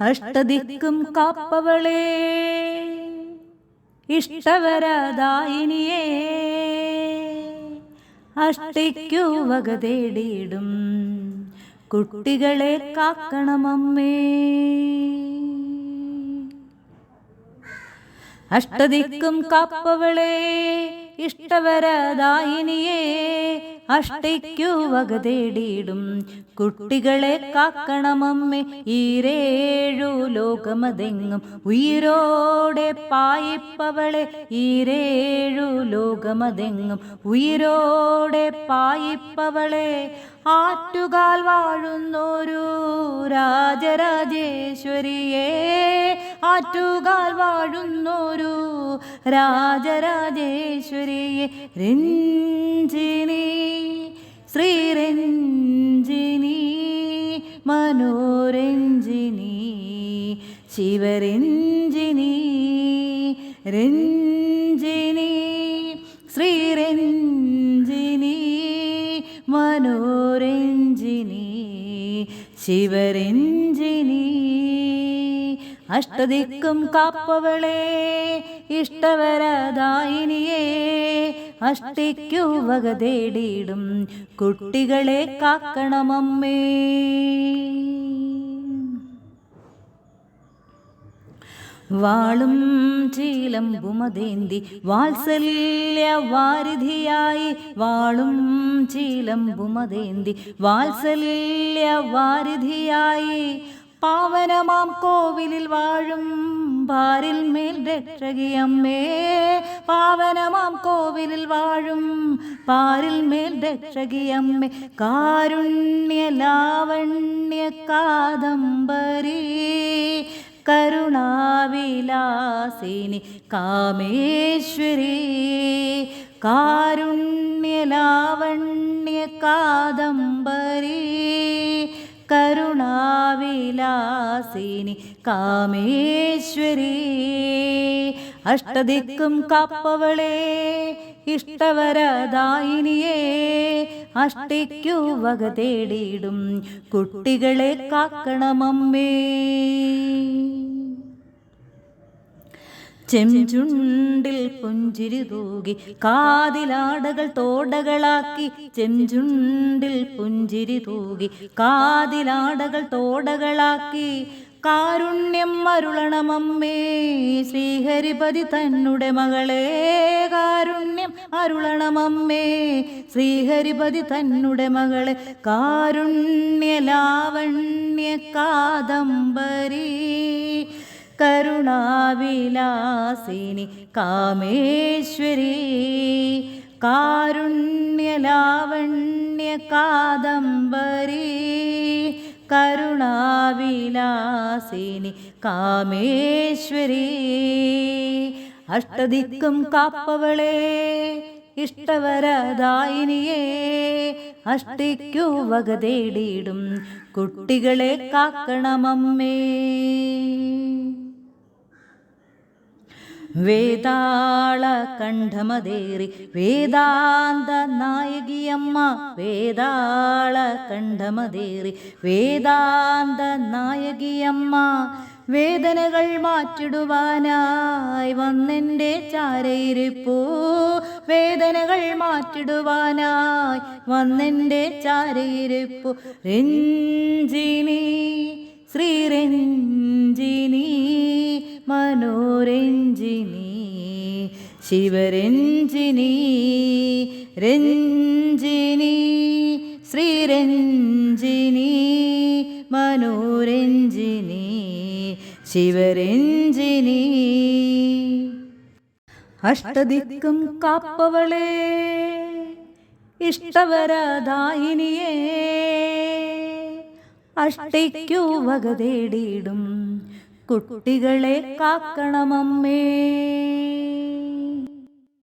അഷ്ടദിക്കും കാപ്പവളേ. ഇഷ്ടവരദായിനിയേ അഷ്ടിക്കു വക തേടിയിടും. കുട്ടികളെ കാക്കണമമ്മേ. അഷ്ടദിക്കും കാപ്പവളേ ഇഷ്ടവരദായിനിയേ അഷ്ടിക്കു വക തേടിയിടും കുട്ടികളെ കാക്കണമമ്മേ ഈരേഴു ലോകമതെങ്ങും. ഉയരോടെ പായിപ്പവളെ ഈരേഴു ലോകമതെങ്ങും. ഉയരോടെ പായിപ്പവളെ ആറ്റുകാൽ വാഴുന്നൊരു രാജരാജേശ്വരിയെ ആറ്റുകാൽ വാഴുന്നൊരു രാജരാജേശ്വരിയെ രഞ്ജിനി. ശ്രീരഞ്ജിനി മനോരഞ്ജിനി ശിവരഞ്ജിനി രഞ്ജിനി ശ്രീരഞ്ജിനി മനോരഞ്ജിനി ശിവരഞ്ജിനി. അഷ്ടദിക്കും കാപ്പവളേ ഇഷ്ടവരദായിനിയേ അഷ്ടിക്കു വക തേടിയിടും. കുട്ടികളെ കാക്കണമമ്മേ. വാളും ചീലമ്പുമതേന്തി വാത്സല്യ വാരിധിയായി വാളും ചീലമ്പുമതേന്തി വാത്സല്യ വാരിധിയായി പാവനമാം കോവിലിൽ വാഴും പാരിൽ മേൽ രക്ഷകിയമ്മേ. പാവനമാം കോവിലിൽ വാഴും പാരിൽ മേൽ രക്ഷകിയമ്മേ. കാരുണ്യ ലാവണ്യ കാദംബരി കരുണാവിലാസിനി കാമേശ്വരി. കാരുണ്യ ലാവണ്യ കാദംബരി കരുണാവിലാസിനി കാമേശ്വരി. അഷ്ടദിക്കും കാപ്പവളേ ഇഷ്ടവരദായിനിയേ അഷ്ടിക്കു വക തേടിയിടും കുട്ടികളെ കാക്കണമമ്മേ. ചെഞ്ചുണ്ടിൽ പുഞ്ചിരി തൂകി കാതിലാടകൾ തോടകളാക്കി ചെഞ്ചുണ്ടിൽ പുഞ്ചിരി തൂകി കാതിലാടകൾ തോടകളാക്കി കാരുണ്യം അരുളണമമ്മേ ശ്രീഹരിപതി തന്നുടെ മകളെ കാരുണ്യം അരുളണമമ്മേ ശ്രീഹരിപതി തന്നുടെ മകളെ കാരുണ്യ ലാവണ്യ കാദംബരി കരുണാവിലാസിനി കാമേശ്വരി. കാരുണ്യലാവണ്യ കാദംബരി കരുണാവിലാസിനി കാമേശ്വരി. അഷ്ടദിക്കും കാപ്പവളേ ഇഷ്ടവരദായിനിയേ. അഷ്ടിക്കു വക തേടിയിടും കുട്ടികളെ കാക്കണമമ്മേ. വേതാള കണ്ഠമതേറി വേദാന്ത നായകിയമ്മ വേദാള കണ്ഠമതേറി വേദാന്ത നായകിയമ്മ വേദനകൾ മാറ്റിടുവാനായി വന്നെന്റെ ചാരയിരിപ്പൂ. വേദനകൾ മാറ്റിടുവാനായി വന്നെന്റെ ചാരയിരിപ്പു. രഞ്ജിനി ശ്രീരഞ്ജിനി മനോരഞ്ജിനി ശിവരഞ്ജിനി രഞ്ജിനി ശ്രീരഞ്ജിനി മനോരഞ്ജിനി ശിവരഞ്ജിനി അഷ്ടദിക്കും കാപ്പവളെ ഇഷ്ടവരദായിനിയേ അഷ്ടയ്ക്കു വക തേടിയിടും. കുട്ടികളെ കാക്കണമമ്മേ.